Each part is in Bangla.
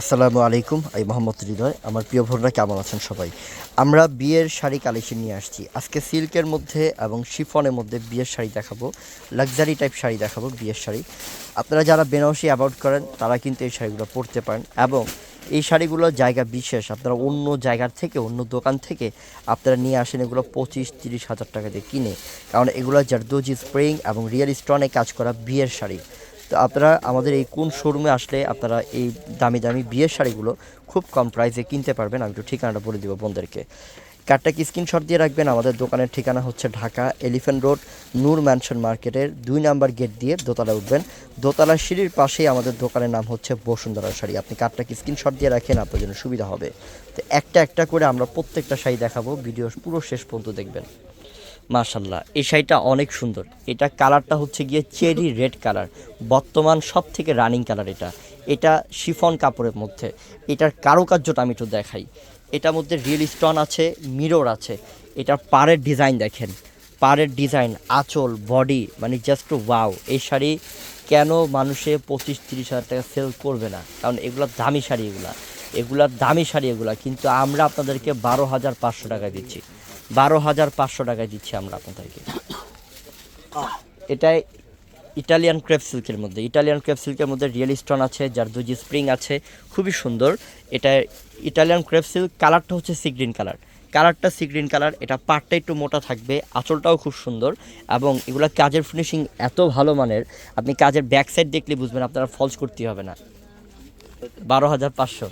আসসালামু আলাইকুম, আমি মোহাম্মদ হৃদয়। আমার প্রিয় ভোররা কেমন আছেন সবাই? আমরা বিয়ের শাড়ি কালেকশন নিয়ে আসছি। আজকে সিল্কের মধ্যে এবং শিফনের মধ্যে বিয়ের শাড়ি দেখাবো। লাক্সারি টাইপ শাড়ি দেখাবো, বিয়ের শাড়ি। আপনারা যারা বেনারসি অ্যাভয়েড করেন, তারা কিন্তু এই শাড়িগুলো পরতে পারেন এবং এই শাড়িগুলো জায়গা বিশেষ। আপনারা অন্য জায়গার থেকে, অন্য দোকান থেকে আপনারা নিয়ে আসেন এগুলো পঁচিশ, তিরিশ হাজার টাকা দিয়ে কিনে। কারণ এগুলো জারদোজি স্প্রিং এবং রিয়েল স্টোনে কাজ করা বিয়ের শাড়ি। তো আপনারা আমাদের এই কোন শোরুমে আসলে আপনারা এই দামি দামি বিয়ের শাড়িগুলো খুব কম প্রাইসে কিনতে পারবেন, আমি একটু ঠিকানাটা বলে দিব বন্ধুদেরকে। কার্ডটা কি স্ক্রিনশট দিয়ে রাখবেন? আমাদের দোকানের ঠিকানা হচ্ছে Dhaka elephant road, Noor mansion মার্কেটের দুই নাম্বার গেট দিয়ে দোতলায় উঠবেন। দোতলার সিঁড়ির পাশেই আমাদের দোকানের নাম হচ্ছে বসুন্ধরা শাড়ি। আপনি কার্ডটা কি স্ক্রিনশট দিয়ে রাখেন, আপনার জন্য সুবিধা হবে। তো একটা একটা করে আমরা প্রত্যেকটা শাড়ি দেখাবো ভিডিও পুরো শেষ পর্যন্ত দেখবেন। মাশাল্লাহ এই শাড়িটা অনেক সুন্দর। এটা কালারটা হচ্ছে গিয়ে চেরি রেড কালার, বর্তমান সব থেকে রানিং কালার এটা। এটা শিফন কাপড়ের মধ্যে। এটার কারুকার্যটা আমি একটু দেখাই। এটার মধ্যে রিয়েল স্টোন আছে, মিরর আছে। এটার পাড়ের ডিজাইন দেখেন। পাড়ের ডিজাইন, আঁচল, বডি মানে জাস্ট ওয়াও এই শাড়ি কেন মানুষে পঁচিশ তিরিশ হাজার টাকা সেল করবে না? কারণ এগুলো দামি শাড়ি এগুলা। এগুলার দামি শাড়ি এগুলা, কিন্তু আমরা আপনাদেরকে বারো হাজার পাঁচশো টাকায় দিচ্ছি। বারো হাজার পাঁচশো টাকায় দিচ্ছি আমরা আপনাদেরকে। এটা ইটালিয়ান ক্রেপ সিল্কের মধ্যে। ইটালিয়ান ক্রেপ সিল্কের মধ্যে রিয়েল স্টোন আছে যার দুজি স্প্রিং আছে, খুবই সুন্দর। এটা ইটালিয়ান ক্রেপ সিল্ক, কালারটা হচ্ছে সি গ্রিন কালার। কালারটা সি গ্রিন কালার, এটা পাটটা একটু মোটা থাকবে, আঁচলটাও খুব সুন্দর এবং এগুলো কাজের ফিনিশিং এত ভালো মানের, আপনি কাজের ব্যাক সাইড দেখলে বুঝবেন আপনারা ফলস করতে হবে না। বারো হাজার পাঁচশো।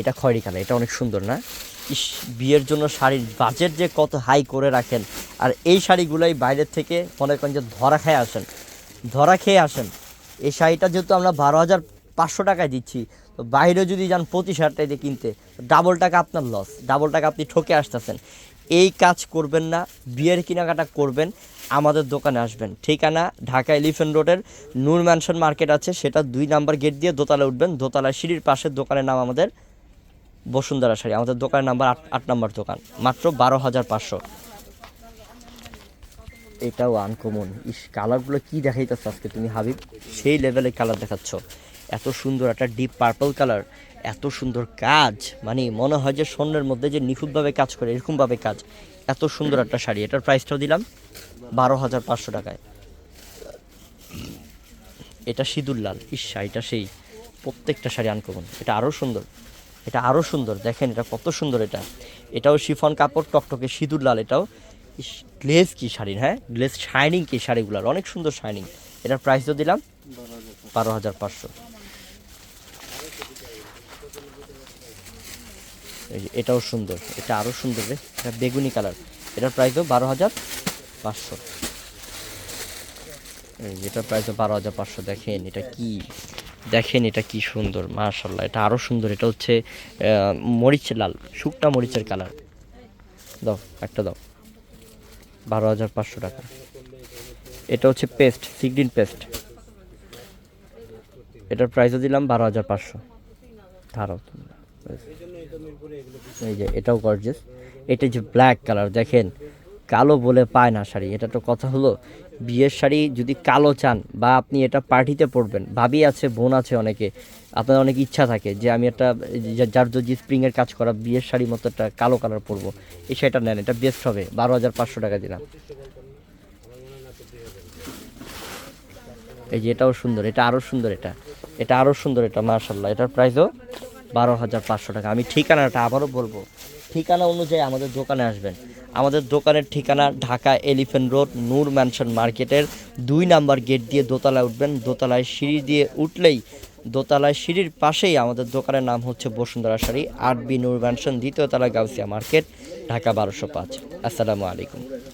এটা খয়েরি কালার, এটা অনেক সুন্দর না? ইস, বিয়ের জন্য শাড়ির বাজেট যে কত হাই করে রাখেন, আর এই শাড়িগুলোই বাইরের থেকে মনে করেন যে ধরা খেয়ে আসেন, ধরা খেয়ে আসেন। এই শাড়িটা যেহেতু আমরা বারো হাজার পাঁচশো টাকায় দিচ্ছি, তো বাইরে যদি যান পঁচিশ হাজার টাকা দিয়ে কিনতে ডাবল টাকা আপনার লস ডাবল টাকা আপনি ঠকে আসতেছেন। এই কাজ করবেন না, বিয়ের কেনাকাটা করবেন, আমাদের দোকানে আসবেন। ঠিকানা ঢাকা এলিফেন্ট রোডের নূর ম্যানশন মার্কেট আছে, সেটা দুই নাম্বার গেট দিয়ে দোতলায় উঠবেন দোতলায় সিঁড়ির পাশে দোকানের নাম আমাদের বসুন্ধরা শাড়ি, আমাদের দোকানের নাম্বার আট আট নম্বর দোকান, মাত্র বারো হাজার পাঁচশো। এটাও আনকমন ইস কালারগুলো কি দেখাইতেছ আজকে তুমি, হাবিব? সেই লেভেলের কালার দেখাচ্ছ। এত সুন্দর একটা ডিপ পার্পল কালার এত সুন্দর কাজ মানে মনে হয় যে স্বর্ণের মধ্যে যে নিখুঁতভাবে কাজ করে, এরকমভাবে কাজ। এত সুন্দর একটা শাড়ি, এটার প্রাইসটাও দিলাম বারো হাজার পাঁচশো টাকায়। এটা সিঁদুর লাল, ইস, শাড়িটা সেই, প্রত্যেকটা শাড়ি আনকমন এটা আরও সুন্দর। এটা আরও সুন্দর, দেখেন এটা কত সুন্দর এটা। এটাও শিফন কাপড়, টকটকে সিঁদুর লাল, এটাও। গ্লেজ কি শাড়ির হ্যাঁ? গ্লেজ শাইনিং কি শাড়িগুলার, অনেক সুন্দর শাইনিং এটার প্রাইস তো দিলাম বারো হাজার পাঁচশো। এটাও সুন্দর, এটা আরও সুন্দর রে, এটা বেগুনি কালার। এটার প্রাইসও বারো হাজার পাঁচশো। এটার প্রাইসও বারো হাজার পাঁচশো, দেখেন এটা কি। দেখেন এটা কি সুন্দর মাশাল্লাহ এটা আরও সুন্দর, এটা হচ্ছে মরিচ লাল, শুকনা মরিচের কালার। দাও, একটা দাও। বারো হাজার পাঁচশো টাকা। এটা হচ্ছে পেস্ট সিগডিন পেস্ট। এটার প্রাইসও দিলাম বারো হাজার পাঁচশো। ধারাও এই যে, এটাও গর্জেস এটা যে ব্ল্যাক কালার দেখেন কালো বলে পায় না শাড়ি। এটা তো কথা হলো, বিয়ের শাড়ি যদি কালো চান বা আপনি এটা পার্টিতে পরবেন, ভাবি আছে, বোন আছে অনেকে, আপনার অনেক ইচ্ছা থাকে যে আমি একটা যার যদি স্প্রিংয়ের কাজ করা বিয়ের শাড়ি মতো একটা কালো কালার পরবো, এই শাড়িটা নেন, এটা বেস্ট হবে, বারো হাজার পাঁচশো টাকা দিলাম। এই যে এটাও সুন্দর, এটা আরও সুন্দর এটা এটা আরও সুন্দর এটা মার্শাল্লাহ এটার প্রাইসও বারো হাজার পাঁচশো টাকা। আমি ঠিকানাটা আবারও বলব, ঠিকানা অনুযায়ী আমাদের দোকানে আসবেন। আমাদের দোকানের ঠিকানা Dhaka elephant road, Noor mansion মার্কেটের দুই নাম্বার গেট দিয়ে দোতলায় উঠবেন। দোতলায় সিঁড়ি দিয়ে উঠলেই দোতলায় সিঁড়ির পাশেই আমাদের দোকানের নাম হচ্ছে বসুন্ধরা শাড়ি আট বি নূর ম্যানশন, দ্বিতীয় তলা গাউসিয়া মার্কেট, ঢাকা বারোশো পাঁচ। আসসালামু আলাইকুম।